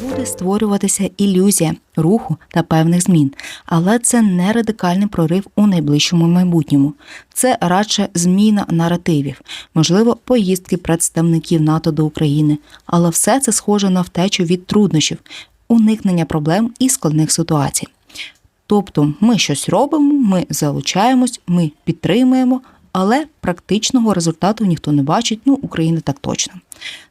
Буде створюватися ілюзія руху та певних змін, але це не радикальний прорив у найближчому майбутньому. Це радше зміна наративів, можливо, поїздки представників НАТО до України, але все це схоже на втечу від труднощів, уникнення проблем і складних ситуацій. Тобто ми щось робимо, ми залучаємось, ми підтримуємо, але практичного результату ніхто не бачить, ну Україна так точно.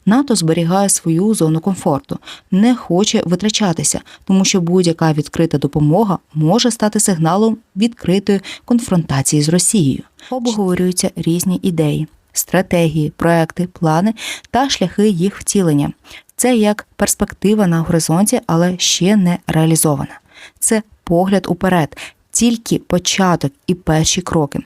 НАТО зберігає свою зону комфорту, не хоче витрачатися, тому що будь-яка відкрита допомога може стати сигналом відкритої конфронтації з Росією. Обговорюються різні ідеї, стратегії, проекти, плани та шляхи їх втілення. Це як перспектива на горизонті, але ще не реалізована. Це погляд уперед, тільки початок і перші кроки.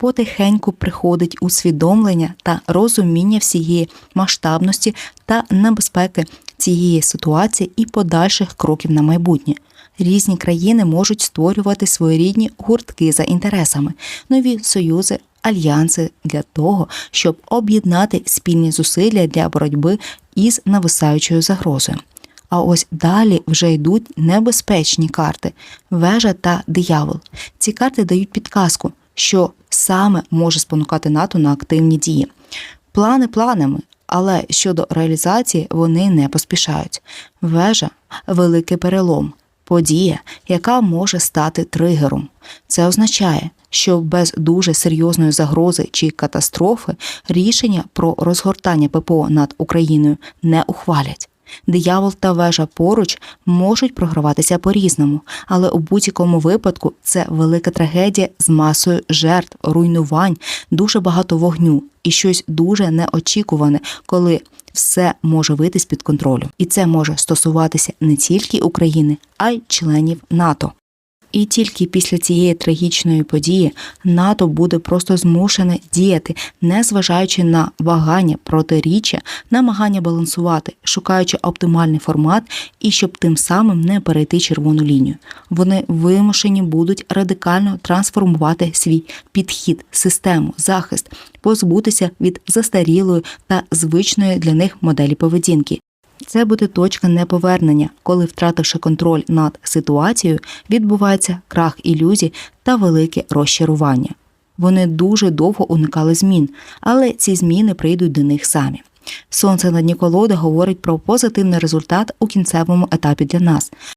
Потихеньку приходить усвідомлення та розуміння всієї масштабності та небезпеки цієї ситуації і подальших кроків на майбутнє. Різні країни можуть створювати своєрідні гуртки за інтересами, нові союзи, альянси для того, щоб об'єднати спільні зусилля для боротьби із нависаючою загрозою. А ось далі вже йдуть небезпечні карти вежа та диявол. Ці карти дають підказку, що саме може спонукати НАТО на активні дії. Плани планами, але щодо реалізації вони не поспішають. Вежа великий перелом, подія, яка може стати тригером. Це означає, що без дуже серйозної загрози чи катастрофи рішення про розгортання ППО над Україною не ухвалять. Диявол та вежа поруч можуть програватися по-різному, але у будь-якому випадку це велика трагедія з масою жертв, руйнувань, дуже багато вогню і щось дуже неочікуване, коли все може вийти з під контролю. І це може стосуватися не тільки України, а й членів НАТО. І тільки після цієї трагічної події НАТО буде просто змушене діяти, не зважаючи на вагання, протиріччя, намагання балансувати, шукаючи оптимальний формат і щоб тим самим не перейти червону лінію. Вони вимушені будуть радикально трансформувати свій підхід, систему, захист, позбутися від застарілої та звичної для них моделі поведінки. Це буде точка неповернення, коли, втративши контроль над ситуацією, відбувається крах ілюзій та велике розчарування. Вони дуже довго уникали змін, але ці зміни прийдуть до них самі. Сонце на дні колоди говорить про позитивний результат у кінцевому етапі для нас.